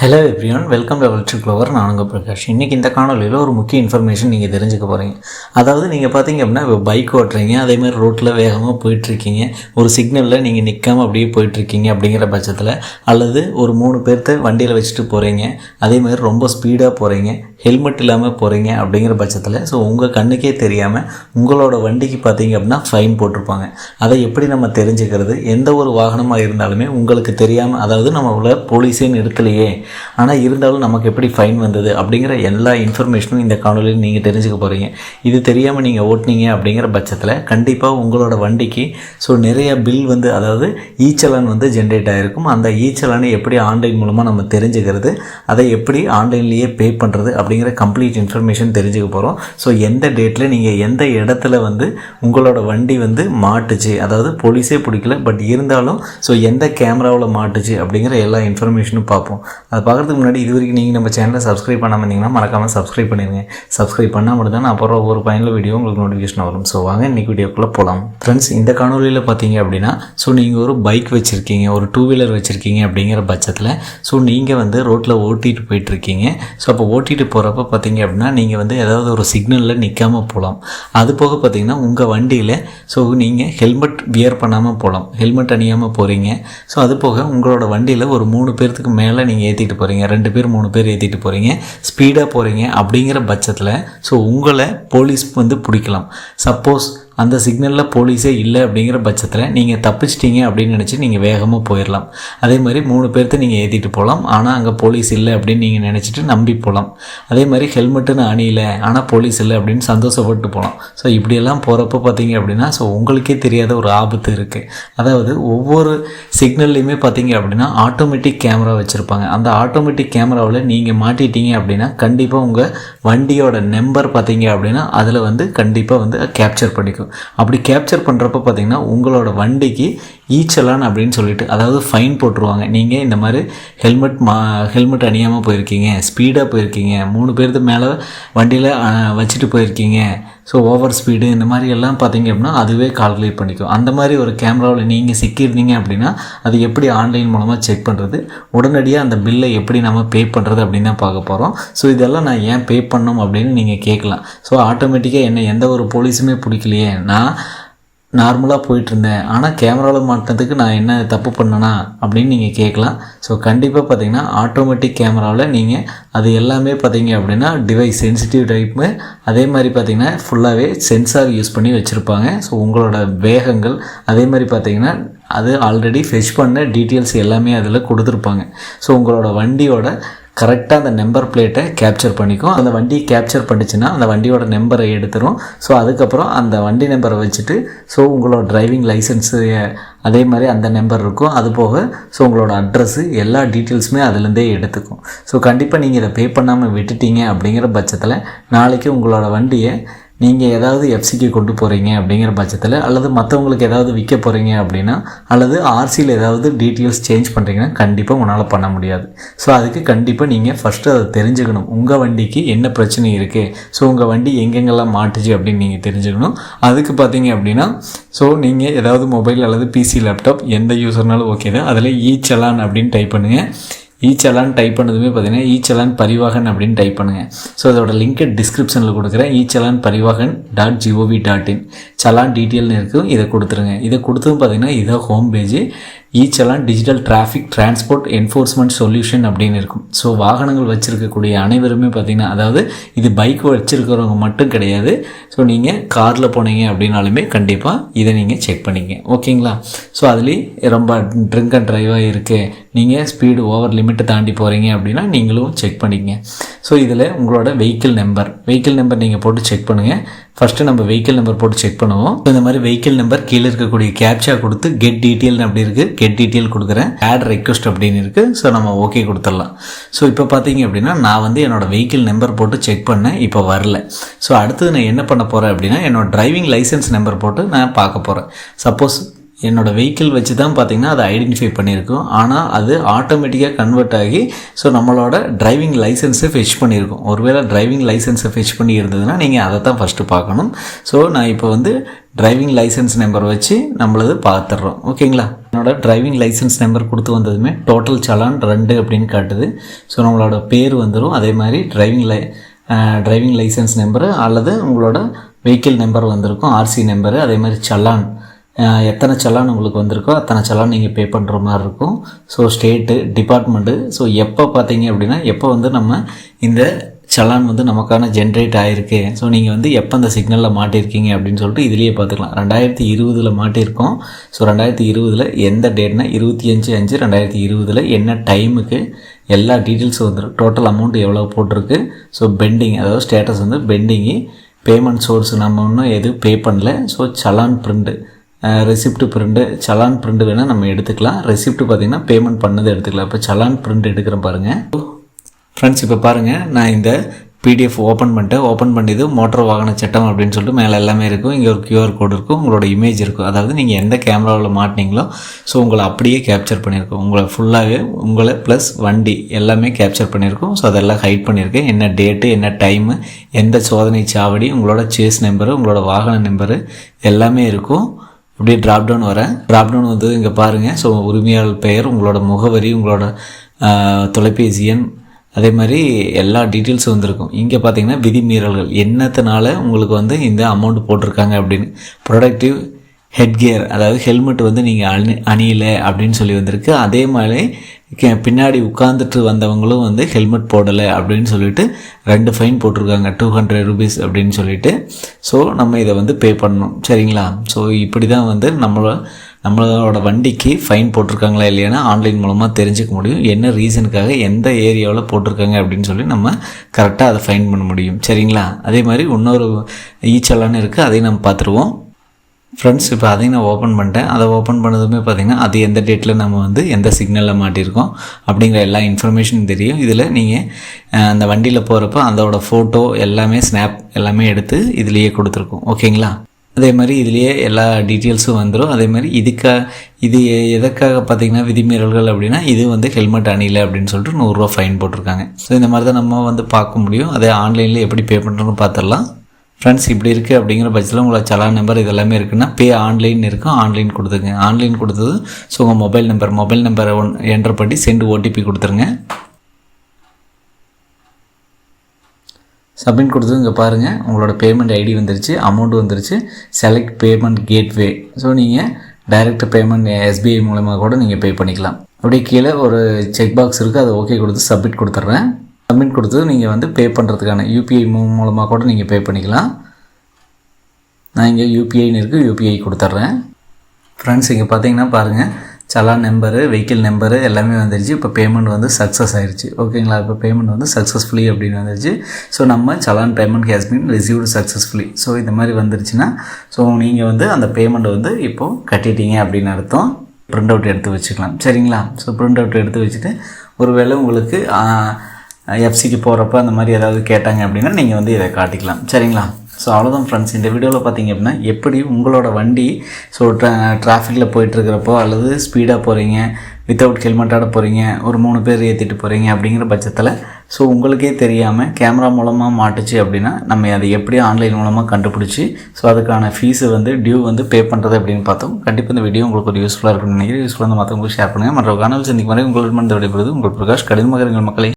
Hello everyone welcome to electric clover நான் உங்கள் பிரகாஷ். இன்றைக்கி இந்த காணொலியில் ஒரு முக்கிய இன்ஃபர்மேஷன் நீங்கள் தெரிஞ்சுக்க போகிறீங்க அதாவது நீங்கள் பார்த்தீங்க அப்படின்னா இப்போ பைக் ஓட்டுறீங்க அதே மாதிரி ரோட்டில் வேகமாக போயிட்டுருக்கீங்க. ஒரு சிக்னலில் நீங்கள் நிற்காமல் அப்படியே போயிட்டுருக்கீங்க அப்படிங்கிற பட்சத்தில் அல்லது ஒரு மூணு பேர்த்த வண்டியில் வச்சுட்டு போகிறீங்க அதேமாதிரி ரொம்ப ஸ்பீடாக போகிறீங்க ஹெல்மெட் இல்லாமல் போகிறீங்க அப்படிங்கிற பட்சத்தில் ஸோ உங்கள் கண்ணுக்கே தெரியாமல் உங்களோட வண்டிக்கு பார்த்தீங்க அப்படின்னா ஃபைன் போட்டிருப்பாங்க. அதை எப்படி நம்ம தெரிஞ்சுக்கிறது? எந்த ஒரு வாகனமாக இருந்தாலுமே உங்களுக்கு தெரியாமல் அதாவது நம்ம உள்ள போலீஸே நிறுத்தலையே ஆனால் இருந்தாலும் நமக்கு எப்படி ஃபைன் வந்தது அப்படிங்கிற எல்லா இன்ஃபர்மேஷனும் இந்த காணொலியில் நீங்கள் தெரிஞ்சுக்க போகிறீங்க இது தெரியாமல் நீங்கள் ஓட்டுனீங்க அப்படிங்கிற பட்சத்தில் கண்டிப்பாக உங்களோட வண்டிக்கு ஸோ நிறைய பில் வந்து அதாவது ஈச்சலான் வந்து ஜென்ரேட் ஆகிருக்கும் அந்த ஈச்சலானை எப்படி ஆன்லைன் மூலமாக நம்ம தெரிஞ்சுக்கிறது அதை எப்படி ஆன்லைன்லேயே பே பண்ணுறது அப்படிங்கிற கம்ப்ளீட் இன்ஃபர்மேஷன் தெரிஞ்சுக்க போகிறோம் ஸோ எந்த டேட்டில் நீங்கள் எந்த இடத்துல வந்து உங்களோட வண்டி வந்து மாட்டுச்சு அதாவது போலீஸே பிடிக்கல பட் இருந்தாலும் ஸோ எந்த கேமராவில் மாட்டுச்சு அப்படிங்கிற எல்லா இன்ஃபர்மேஷனும் பார்ப்போம். அது பார்க்குறதுக்கு முன்னாடி இது வரைக்கும் நீங்கள் நம்ம சேனலை சப்ஸ்கிரைப் பண்ணாமல் இருந்தீங்கன்னா மறக்காமல் சப்ஸ்கிரைப் பண்ணிடுங்க சப்ஸ்கிரைப் பண்ணால் மட்டும் தான் அப்புறம் ஒரு பயனில் வீடியோ உங்களுக்கு நோட்டிஃபிகேஷன் வரும். ஸோ வாங்க இன்றைக்கி வீடியோக்குள்ளே போகலாம் ஃப்ரெண்ட்ஸ் இந்த காணொலியில் பார்த்தீங்க அப்படின்னா ஸோ நீங்கள் ஒரு பைக் வச்சுருக்கீங்க ஒரு டூ வீலர் வச்சுருக்கீங்க அப்படிங்கிற பட்சத்தில் ஸோ நீங்கள் வந்து ரோட்டில் ஓட்டிகிட்டு போயிட்டுருக்கீங்க. ஸோ அப்போ ஓட்டிகிட்டு போகிறப்ப பார்த்தீங்க அப்படின்னா நீங்கள் வந்து ஏதாவது ஒரு சிக்னலில் நிற்காமல் போகலாம் அது போக பார்த்தீங்கன்னா உங்கள் வண்டியில் ஸோ நீங்கள் ஹெல்மெட் வியர் பண்ணாமல் போகலாம் ஹெல்மெட் அணியாமல் போகிறீங்க ஸோ அது போக உங்களோட வண்டியில் ஒரு மூணு பேர்த்துக்கு மேலே நீங்கள் ஏற்றி ஏற்றிட்டு போகிறீங்க ரெண்டு பேர் மூணு பேர் ஏற்றிட்டு போகிறீங்க ஸ்பீடாக போகிறீங்க அப்படிங்கிற பட்சத்தில் ஸோ உங்களை போலீஸ் வந்து பிடிக்கலாம். சப்போஸ் அந்த சிக்னலில் போலீஸே இல்லை அப்படிங்கிற பட்சத்தில் நீங்கள் தப்பிச்சிட்டீங்க அப்படின்னு நினச்சி நீங்கள் வேகமாக போயிடலாம் அதே மாதிரி மூணு பேர்த்த நீங்கள் ஏற்றிட்டு போகலாம் ஆனால் அங்கே போலீஸ் இல்லை அப்படின்னு நீங்கள் நினச்சிட்டு நம்பி போகலாம் அதே மாதிரி ஹெல்மெட்டுன்னு அணியில ஆனால் போலீஸ் இல்லை அப்படின்னு சந்தோஷப்பட்டு போகலாம் ஸோ இப்படியெல்லாம் போகிறப்ப பார்த்தீங்க அப்படின்னா ஸோ உங்களுக்கே தெரியாத ஒரு ஆபத்து இருக்குது அதாவது ஒவ்வொரு சிக்னல்லையுமே பார்த்தீங்க அப்படின்னா ஆட்டோமேட்டிக் கேமரா வச்சுருப்பாங்க. அந்த ஆட்டோமேட்டிக் கேமராவில் நீங்கள் மாட்டிட்டீங்க அப்படின்னா கண்டிப்பாக உங்கள் வண்டியோட நம்பர் பார்த்தீங்க அப்படின்னா அதில் வந்து கண்டிப்பாக வந்து கேப்சர் பண்ணிக்கும். அப்படி கேப்சர் பண்ணுறப்ப பார்த்தீங்கன்னா உங்களோட வண்டிக்கு ஈச்சலான் அப்படின்னு சொல்லிட்டு அதாவது ஃபைன் போட்டுருவாங்க. நீங்கள் இந்த மாதிரி ஹெல்மெட் மா ஹெல்மெட் அணியாமல் போயிருக்கீங்க ஸ்பீடாக போயிருக்கீங்க மூணு பேருக்கு மேலே வண்டியில் வச்சுட்டு போயிருக்கீங்க ஸோ ஓவர் ஸ்பீடு இந்த மாதிரி எல்லாம் பார்த்தீங்க அப்படின்னா அதுவே கால்குலேட் பண்ணிக்கும். அந்த மாதிரி ஒரு கேமராவில் நீங்கள் சிக்கியிருந்தீங்க அப்படின்னா அது எப்படி ஆன்லைன் மூலமாக செக் பண்ணுறது உடனடியாக அந்த பில்லை எப்படி நம்ம பே பண்ணுறது அப்படின்னு தான் பார்க்க போகிறோம் ஸோ இதெல்லாம் நான் ஏன் பே பண்ணணும் அப்படின்னு நீங்கள் கேட்கலாம். ஸோ ஆட்டோமேட்டிக்காக என்னை எந்த ஒரு போலீஸுமே பிடிக்கலையே நான் நார்மலாக போயிட்டுருந்தேன். ஆனால் கேமராவில் மாட்டினதுக்கு நான் என்ன தப்பு பண்ணனா அப்படின்னு நீங்கள் கேட்கலாம். ஸோ கண்டிப்பாக பார்த்தீங்கன்னா ஆட்டோமேட்டிக் கேமராவில் நீங்கள் அது எல்லாமே பார்த்தீங்க அப்படின்னா டிவைஸ் சென்சிட்டிவ் டைப்பு அதே மாதிரி பார்த்தீங்கன்னா ஃபுல்லாகவே சென்சார் யூஸ் பண்ணி வச்சுருப்பாங்க. ஸோ உங்களோட வேகங்கள் அதே மாதிரி பார்த்தீங்கன்னா அது ஆல்ரெடி ஃபெச் பண்ண டீட்டெயில்ஸ் எல்லாமே அதில் கொடுத்துருப்பாங்க. ஸோ உங்களோட வண்டியோட கரெக்டாக அந்த நம்பர் பிளேட்டை கேப்சர் பண்ணிக்கும் அந்த வண்டியை கேப்சர் பண்ணிச்சுன்னா அந்த வண்டியோட நம்பரை எடுத்துரும். ஸோ அதுக்கப்புறம் அந்த வண்டி நம்பரை வச்சுட்டு ஸோ உங்களோட டிரைவிங் லைசன்ஸு அதே மாதிரி அந்த நம்பர் இருக்கும். அது போக ஸோ உங்களோட அட்ரஸ்ஸு எல்லா டீட்டெயில்ஸுமே அதுலேருந்தே எடுத்துக்கும். ஸோ கண்டிப்பாக நீங்கள் இதை பே பண்ணாமல் விட்டுட்டீங்க அப்படிங்கிற பட்சத்தில் நாளைக்கு உங்களோட வண்டியை நீங்கள் ஏதாவது எஃப்சிக்கு கொண்டு போகிறீங்க அப்படிங்கிற பட்சத்தில் அல்லது மற்றவங்களுக்கு ஏதாவது விற்க போகிறீங்க அப்படின்னா அல்லது ஆர்சியில் ஏதாவது டீட்டெயில்ஸ் சேஞ்ச் பண்ணுறீங்கன்னா கண்டிப்பாக உன்னால் பண்ண முடியாது. ஸோ அதுக்கு கண்டிப்பாக நீங்கள் ஃபஸ்ட்டு அதை தெரிஞ்சுக்கணும். உங்கள் வண்டிக்கு என்ன பிரச்சனை இருக்குது ஸோ உங்கள் வண்டி எங்கெங்கெல்லாம் மாட்டுச்சு அப்படின்னு நீங்கள் தெரிஞ்சுக்கணும். அதுக்கு பார்த்தீங்க அப்படின்னா ஸோ நீங்கள் ஏதாவது மொபைல் அல்லது பிசி லேப்டாப் எந்த யூஸர்னாலும் ஓகே தான். அதில் ஈ சலான் அப்படின்னு டைப் பண்ணுங்கள் ஈ டைப் பண்ணதுமே பார்த்தீங்கன்னா ஈச்சலான் பரிவாகன் அப்படின்னு டைப் பண்ணுங்கள் ஸோ அதோட லிங்க்கை டிஸ்கிரிப்ஷனில் கொடுக்குறேன். Echallan Parivahan dot gov dot in challan டீட்டெயில்னு இருக்கும் இதை கொடுத்துருங்க. இதை கொடுத்ததும் பார்த்தீங்கன்னா இதை home page ஈச்செல்லாம் digital traffic transport enforcement solution அப்படின்னு இருக்கும். ஸோ வாகனங்கள் வச்சுருக்கக்கூடிய அனைவருமே பார்த்திங்கன்னா அதாவது இது பைக் வச்சுருக்கிறவங்க மட்டும் கிடையாது. ஸோ நீங்கள் காரில் போனீங்க அப்படின்னாலுமே கண்டிப்பாக இதை நீங்கள் செக் பண்ணிங்க. ஓகேங்களா? ஸோ அதுலேயும் ரொம்ப ட்ரிங்க் அண்ட் ட்ரைவாக இருக்குது நீங்கள் ஸ்பீடு ஓவர் லிமிட்டை தாண்டி போகிறீங்க அப்படின்னா நீங்களும் செக் பண்ணிக்கங்க ஸோ இதில் உங்களோட வெஹிக்கிள் நம்பர் வெஹிக்கிள் நம்பர் நீங்கள் போட்டு செக் பண்ணுங்கள் ஃபஸ்ட்டு நம்ம வெஹிக்கிள் நம்பர் போட்டு செக் பண்ணுவோம். இந்த மாதிரி வெஹிக்கிள் நம்பர் கீழே இருக்கக்கூடிய கேப்சா கொடுத்து கெட் டீட்டெயில் அப்படி இருக்குது கெட் டீட்டெயில் கொடுக்குறேன். ஆட் ரெக்வஸ்ட் அப்படின்னு இருக்குது ஸோ நம்ம ஓகே கொடுத்துடலாம். ஸோ இப்போ பார்த்தீங்க அப்படின்னா நான் வந்து என்னோட வெஹிக்கிள் நம்பர் போட்டு செக் பண்ணேன். இப்போ வரல. ஸோ அடுத்தது நான் என்ன பண்ண போகிறேன் அப்படின்னா என்னோட டிரைவிங் லைசன்ஸ் நம்பர் போட்டு நான் பார்க்க போகிறேன் சப்போஸ் என்னோடய வெஹிக்கிள் வச்சு தான் பார்த்திங்கன்னா அதை ஐடென்டிஃபை பண்ணியிருக்கோம். ஆனால் அது ஆட்டோமேட்டிக்காக கன்வெர்ட் ஆகி ஸோ நம்மளோட டிரைவிங் லைசன்ஸை ஃபெச் பண்ணியிருக்கோம். ஒருவேளை டிரைவிங் லைசன்ஸை ஃபெச் பண்ணி இருந்ததுன்னா நீங்கள் அதை தான் ஃபஸ்ட்டு பார்க்கணும். ஸோ நான் இப்போ வந்து டிரைவிங் லைசன்ஸ் நம்பர் வச்சு நம்மளது பார்த்துட்றோம் ஓகேங்களா? என்னோட டிரைவிங் லைசன்ஸ் நம்பர் கொடுத்து வந்ததுமே டோட்டல் சலான் ரெண்டு அப்படின்னு காட்டுது. ஸோ நம்மளோட பேர் வந்துடும் அதே மாதிரி டிரைவிங் லை டிரைவிங் லைசன்ஸ் நம்பரு அல்லது உங்களோட வெஹிக்கிள் நம்பர் வந்திருக்கும். ஆர்சி நம்பரு அதே மாதிரி சலான் எத்தனை சலான் உங்களுக்கு வந்திருக்கோ அத்தனை சலான் நீங்கள் பே பண்ணுற மாதிரி இருக்கும். ஸோ ஸ்டேட்டு டிபார்ட்மெண்ட்டு ஸோ எப்போ பார்த்தீங்க அப்படின்னா எப்போ வந்து நம்ம இந்த சலான் வந்து நமக்கான ஜென்ரேட் ஆகிருக்கு ஸோ நீங்கள் வந்து எப்போ அந்த சிக்னலில் மாட்டியிருக்கீங்க அப்படின்னு சொல்லிட்டு இதுலேயே பார்த்துக்கலாம் ரெண்டாயிரத்தி இருபதில் மாட்டியிருக்கோம் ஸோ ரெண்டாயிரத்தி இருபதில் எந்த டேட்னா இருபத்தி அஞ்சு அஞ்சு ரெண்டாயிரத்தி இருபதில் என்ன டைமுக்கு எல்லா டீட்டெயில்ஸும் வந்துடும் டோட்டல் அமௌண்ட் எவ்வளோ போட்டிருக்கு? ஸோ பெண்டிங் அதாவது ஸ்டேட்டஸ் வந்து பெண்டிங்கு பேமெண்ட் சோர்ஸ் நம்ம இன்னும் எதுவும் பே பண்ணல. So challan print receipt print challan print வேணால் நம்ம எடுத்துக்கலாம். ரெசிப்ட் பார்த்திங்கன்னா பேமெண்ட் பண்ணதை எடுத்துக்கலாம். இப்போ சலான் பிரிண்ட் எடுக்கிறேன் பாருங்கள் ஃப்ரெண்ட்ஸ் இப்போ பாருங்கள் நான் இந்த பிடிஎஃப் ஓப்பன் பண்ணிட்டேன். ஓப்பன் பண்ணிது மோட்டார் வாகன சட்டம் அப்படின்னு சொல்லிட்டு மேலே எல்லாமே இருக்கும். இங்கே ஒரு கியூஆர் கோடு இருக்கும். உங்களோட இமேஜ் இருக்கும். அதாவது நீங்கள் எந்த கேமராவில் மாட்டினீங்களோ ஸோ உங்களை அப்படியே கேப்சர் பண்ணியிருக்கோம். உங்களை ஃபுல்லாகவே உங்களை ப்ளஸ் வண்டி எல்லாமே கேப்சர் பண்ணியிருக்கோம். ஸோ அதெல்லாம் ஹைட் பண்ணியிருக்கேன். என்ன டேட்டு என்ன டைமு எந்த சோதனை சாவடி உங்களோட சேஸ் நம்பரு உங்களோட வாகன நம்பரு எல்லாமே இருக்கும். அப்படியே ட்ராப்டவுன் வரேன். ட்ராப் டவுன் வந்து இங்கே பாருங்கள் ஸோ உரிமையாளர் பெயர் உங்களோட முகவரி உங்களோட தொலைபேசி எண் அதே மாதிரி எல்லா டீட்டெயில்ஸும் வந்திருக்கும். இங்கே பார்த்தீங்கன்னா விதிமீறல்கள். என்னத்தினால உங்களுக்கு வந்து இந்த அமௌண்ட் போட்டிருக்காங்க அப்படின்னு. ப்ரொடக்டிவ் ஹெட்கியர் அதாவது ஹெல்மெட் வந்து நீங்கள் அணி அணியலை அப்படின்னு சொல்லி வந்திருக்கு. அதே மாதிரி கே- பின்னாடி உட்காந்துட்டு வந்தவங்களும் வந்து ஹெல்மெட் போடலை அப்படின்னு சொல்லிட்டு ரெண்டு ஃபைன் போட்டிருக்காங்க டூ ஹண்ட்ரட் ருபீஸ் அப்படின்னு சொல்லிட்டு. ஸோ நம்ம இதை வந்து பே பண்ணணும் சரிங்களா? ஸோ இப்படி தான் வந்து நம்மளோட நம்மளோட வண்டிக்கு ஃபைன் போட்டிருக்காங்களா இல்லையானா ஆன்லைன் மூலமாக தெரிஞ்சுக்க முடியும். என்ன ரீசனுக்காக எந்த ஏரியாவில் போட்டிருக்காங்க அப்படின்னு சொல்லி நம்ம கரெக்டாக அதை ஃபைன் பண்ண முடியும் சரிங்களா? அதே மாதிரி இன்னொரு ஈச்சலான்னு இருக்குது அதையும் நம்ம பார்த்துருவோம். ஃப்ரெண்ட்ஸ் இப்போ அதையும் நான் ஓப்பன் பண்ணிட்டேன். அதை ஓப்பன் பண்ணதுமே பார்த்தீங்கன்னா அது எந்த டேட்டில் நம்ம வந்து எந்த சிக்னலில் மாட்டியிருக்கோம் அப்படிங்கிற எல்லா இன்ஃபர்மேஷனும் தெரியும். இதில் நீங்கள் அந்த வண்டியில் போகிறப்ப அதோட ஃபோட்டோ எல்லாமே ஸ்னாப் எல்லாமே எடுத்து இதுலேயே கொடுத்துருக்கோம். ஓகேங்களா அதே மாதிரி இதுலேயே எல்லா டீட்டெயில்ஸும் வந்துடும் அதே மாதிரி இதுக்காக இது எதற்காக பார்த்தீங்கன்னா விதிமீறல்கள் அப்படின்னா இது வந்து ஹெல்மெட் அணியில் அப்படின்னு சொல்லிட்டு நூறுரூவா ஃபைன் போட்டிருக்காங்க. ஸோ இந்த மாதிரி தான் நம்ம வந்து பார்க்க முடியும். அதே ஆன்லைனில் எப்படி பே பண்ணுறோன்னு பார்த்துடலாம் ஃப்ரெண்ட்ஸ் இப்படி இருக்குது அப்படிங்கிற பட்சத்தில் உங்களோட சலான் நம்பர் இதெல்லாமே இருக்குன்னா பே ஆன்லைன் இருக்கும். ஆன்லைன் கொடுத்துங்க ஆன்லைன் கொடுத்தது ஸோ உங்கள் மொபைல் நம்பர் மொபைல் நம்பரை ஒன் என்டர் பண்ணி சென்ட் ஓடிபி கொடுத்துருங்க. சப்மிட் கொடுத்தது இங்கே பாருங்கள் உங்களோட பேமெண்ட் ஐடி வந்துருச்சு அமௌண்ட் வந்துருச்சு. செலக்ட் பேமெண்ட் கேட்வே ஸோ நீங்கள் டைரக்ட் பேமெண்ட் எஸ்பிஐ மூலமாக கூட நீங்கள் பே பண்ணிக்கலாம். அப்படியே கீழே ஒரு செக் பாக்ஸ் இருக்குது அதை ஓகே கொடுத்து சப்மிட் கொடுத்துட்றேன். சப்மிட் கொடுத்து நீங்கள் வந்து பே பண்ணுறதுக்கான யூபிஐ மூலமாக கூட நீங்கள் பே பண்ணிக்கலாம். நான் இங்கே யூபிஐன்னு இருக்குது யூபிஐ கொடுத்துட்றேன் ஃப்ரெண்ட்ஸ் இங்கே பார்த்தீங்கன்னா பாருங்கள் சலான் நம்பரு வெஹிக்கிள் நம்பரு எல்லாமே வந்துருச்சு. இப்போ பேமெண்ட் வந்து சக்ஸஸ் ஆயிடுச்சு ஓகேங்களா இப்போ பேமெண்ட் வந்து சக்ஸஸ்ஃபுல்லி அப்படின்னு வந்துருச்சு. ஸோ நம்ம challan payment has been received successfully so இந்த மாதிரி வந்துருச்சுன்னா ஸோ நீங்கள் வந்து அந்த பேமெண்ட் வந்து இப்போது கட்டிட்டீங்க அப்படின்னு அர்த்தம். பிரிண்ட் அவுட் எடுத்து வச்சுக்கலாம். சரிங்களா? ஸோ பிரிண்ட் அவுட் எடுத்து வச்சுட்டு ஒருவேளை உங்களுக்கு எஃப்சிக்கு போகிறப்ப அந்த மாதிரி ஏதாவது கேட்டாங்க அப்படின்னா நீங்கள் வந்து இதை காட்டிக்கலாம். சரிங்களா? ஸோ அவ்வளோதான் ஃப்ரெண்ட்ஸ் இந்த வீடியோவில் பார்த்தீங்க அப்படின்னா எப்படி உங்களோட வண்டி ஸோ ட்ரா டிராஃபிக்கில் போயிட்டுருக்கிறப்போ அல்லது ஸ்பீடாக போகிறீங்க வித்தவுட் ஹெல்மெட்டோட போகிறீங்க ஒரு மூணு பேர் ஏற்றிட்டு போகிறீங்க அப்படிங்கிற பட்சத்தில் ஸோ உங்களுக்கே தெரியாமல் கேமரா மூலமாக மாட்டுச்சு அப்படின்னா நம்ம அதை எப்படி ஆன்லைன் மூலமாக கண்டுபிடிச்சி ஸோ அதுக்கான ஃபீஸு வந்து டியூ வந்து பே பண்ணுறது அப்படின்னு பார்த்தோம். கண்டிப்பாக இந்த வீடியோ உங்களுக்கு ஒரு யூஸ்ஃபுல்லாக இருக்கும்னு நினைக்கிறேன். யூஸ்ஃபுல்லாக மற்றவங்களுக்கு ஷேர் பண்ணுங்கள் மற்ற காணொலி சந்திக்கும் வரை உங்களிடம் விடைபெறுவது உங்கள் பிரகாஷ். கடிதமாக இருங்கள் மக்களை.